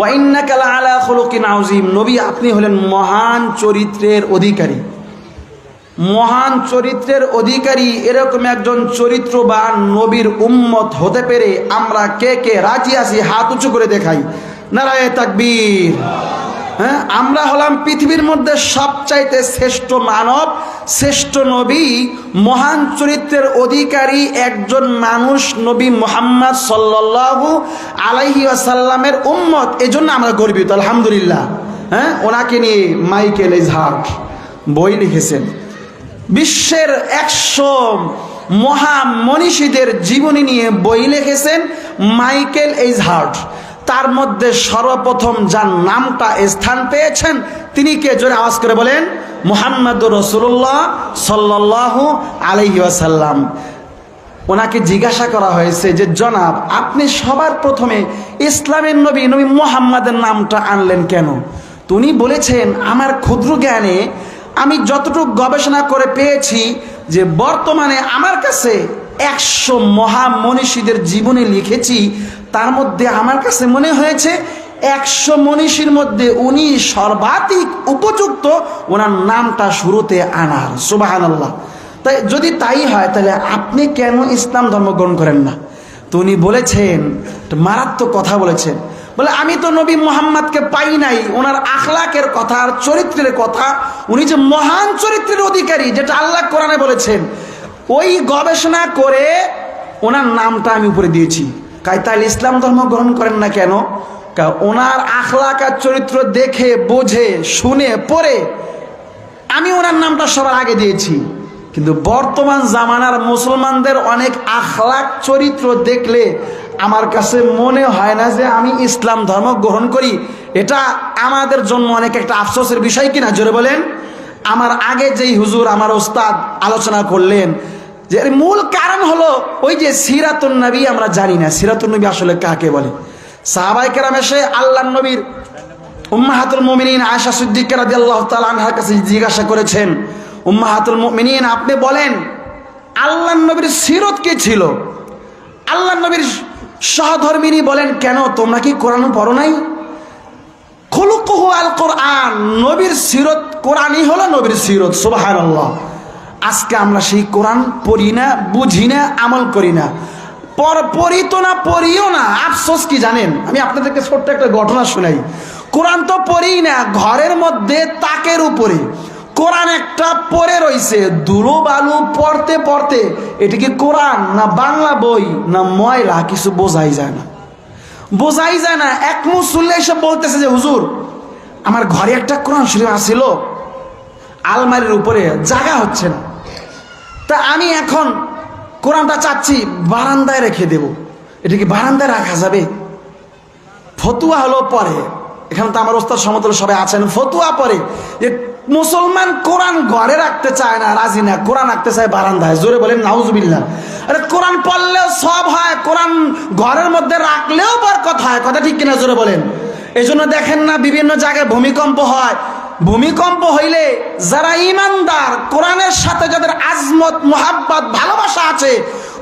ওয়াইন্নাকালা আলা খলকিন আউজিম নবী আপনি হলেন মহান চরিত্রের অধিকারী। মহান চরিত্রের অধিকারী এরকম একজন চরিত্রবান নবীর উম্মত হতে পেরে আমরা কে কে রাজি আসি হাত উঁচু করে দেখাই। নারায় তাকবীর। হ্যাঁ আমরা হলাম পৃথিবীর মধ্যে সবচাইতে শ্রেষ্ঠ মানব, শ্রেষ্ঠ নবী, মহান চরিত্রের অধিকারী একজন মানুষ, নবী মোহাম্মদ সাল্লাল্লাহু আলাইহি আসাল্লামের উম্মত। এজন্য আমরা গর্বিত, আলহামদুলিল্লাহ। হ্যাঁ ওনাকে নিয়ে মাইকেল ইজহাক বই লিখেছেন। বিশ্বের একশো মহা মনীষীদের জীবনী নিয়ে বই লিখেছেন মাইকেল এইজহার্ট তার মধ্যে সর্বপ্রথম যার নামটা স্থান পেয়েছেন, তিনি কে? জোরে আওয়াজ করে বলেন মোহাম্মদ রসুল্লাহ সাল্লাহ আলহি আসাল্লাম ওনাকে জিজ্ঞাসা করা হয়েছে যে, জনাব, আপনি সবার প্রথমে ইসলামের নবী নবী মোহাম্মদের নামটা আনলেন কেন? তো উনি বলেছেন, আমার ক্ষুদ্র জ্ঞানে আমি যতটুকু গবেষণা করে পেয়েছি যে, বর্তমানে আমার কাছে একশো মহামনীষীদের জীবনে লিখেছি তার মধ্যে আমার কাছে মনে হয়েছে, একশো মনীষীর মধ্যে উনি সর্বাধিক উপযুক্ত ওনার নামটা শুরুতে আনার সুবাহান আল্লাহ তাই যদি তাই হয়, তাহলে আপনি কেন ইসলাম ধর্ম গ্রহণ করেন না? তো উনি বলেছেন মারাত্মক কথা বলেছেন। বলে, আমি তো নবী মোহাম্মদকে পাই নাই, ওনার আখলাকের কথা আর চরিত্রের কথা, উনি যে মহান চরিত্রের অধিকারী, যেটা আল্লাহ কোরআনে বলেছেন, ওই গবেষণা করে ওনার নামটা আমি উপরে দিয়েছি। কাই তাহলে ইসলাম ধর্ম গ্রহণ করেন না কেন? ওনার আখলাক আর চরিত্র দেখে, বোঝে, শুনে, পড়ে। আমি ওনার নামটা সবার আগে দিয়েছি। কিন্তু বর্তমান জামানার মুসলমানদের অনেক আখলাক চরিত্র দেখলে আমার কাছে মনে হয় না যে আমি ইসলাম ধর্ম গ্রহণ করি। এটা আমাদের জন্য অনেক একটা আফসোসের বিষয় কিনা? জোরে বলেন। আমার আগে যেই হুজুর, আমার ওস্তাদ আলোচনা করলেন যে এর মূল কারণ হলো ওই যে সিরাতুন নবী আমরা জানি না। সিরাতুন নবী আসলে কাকে বলে? সাহাবাই কেরাম এসে আল্লাহ নবীর উম্মাহাতুল মুমিনিন আয়সা সিদ্দিক রাদিয়াল্লাহু তাআলা আনহার কাছে জিজ্ঞাসা করেছেন, উম্মাহাতুল মুমিনিন, আপনি বলেন আল্লাহ নবীর সিরত কি ছিল? আল্লাহ নবীর সহধর্মিনী বলেন, কেন? তোমরা কি কোরআন পড়ো নাই? খুলুকুহু আল কোরআন, নবীর সিরত কোরআনই হলো নবীর সিরত, সুবহানাল্লাহ। আজকে আমরা সেই কোরআন পড়ি না, বুঝি না, আমল করি না। পর পড়ি তো না, পড়িও না। আফসোস কি জানেন? আমি আপনাদেরকে ছোট্ট একটা ঘটনা শোনাই। কোরআন তো পড়ি না, ঘরের মধ্যে তাকের উপরে। কোরআন একটা পড়ে রইছে, দুলো বালু পড়তে পড়তে। এটা কি কোরআন, না বাংলা বই, না ময়লা? কিছু বোঝাই যায় না। বোঝাই যায় না। এক মুসল্লি এসে বলতেছে যে, হুজুর, আমার ঘরে একটা কোরআন শরীফ আসছিল আলমারির উপরে জায়গা হচ্ছে না। তা আমি এখন কোরআনটা চাচ্ছি, বারান্দায় রেখে দেব। এটা কি বারান্দায় রাখা যাবে? ফতুয়া হলো পরে। এখানে তো আমার ওস্তাদ সমতল সবাই আছেন। ফতুয়া পরে। যে মুসলমান কোরআন ঘরে রাখতে চায় না, রাজি না। কোরআন রাখতে চায় বারান্দায়। জোরে বলেন, নাউজুবিল্লাহ। আরে কোরআন পড়লেও সব হয়, কোরআন ঘরের মধ্যে রাখলেও বরকত হয়। কথা ঠিক কিনা জোরে বলেন? এই জন্য দেখেন না, বিভিন্ন জায়গায় ভূমিকম্প হয়। ভূমিকম্প হইলে যারা ইমানদার, কোরআনের সাথে যাদের আজমত, মোহাব্বত, ভালোবাসা আছে,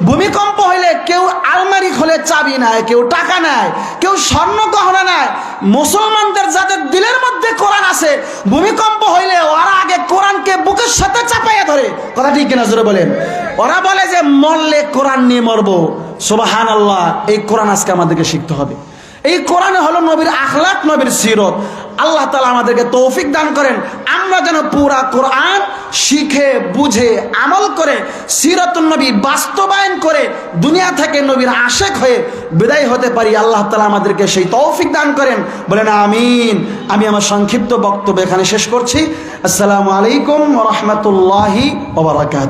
ভূমিকম্প হইলে কেউ আলমারি খোলে চাবি নেয়, কেউ টাকা নেয়, কেউ স্বর্ণ গহনা নেয়। মুসলমানদের যাদের দিলের মধ্যে কোরআন আছে, ভূমিকম্প হইলে ওরা আগে কোরআনকে বুকের সাথে চাপাইয়া ধরে। কথা ঠিক কিনা জোরে বলেন? ওরা বলে যে, মরলে কোরআন নিয়ে মরবো। সোবাহান আল্লাহ এই কোরআন আজকে আমাদেরকে শিখতে হবে। এই কোরআনে হলো নবীর আখলাক নবীর সিরত। আল্লাহ তালা আমাদেরকে তৌফিক দান করেন। আমরা যেন পুরা কোরআন শিখে, বুঝে, আমল করে সিরত নবী বাস্তবায়ন করে দুনিয়া থেকে নবীর আশেক হয়ে বিদায় হতে পারি। আল্লাহ তালা আমাদেরকে সেই তৌফিক দান করেন। বলেন আমিন। আমি আমার সংক্ষিপ্ত বক্তব্য এখানে শেষ করছি। আসসালামু আলাইকুম রহমতুল্লাহি ওবরাকাত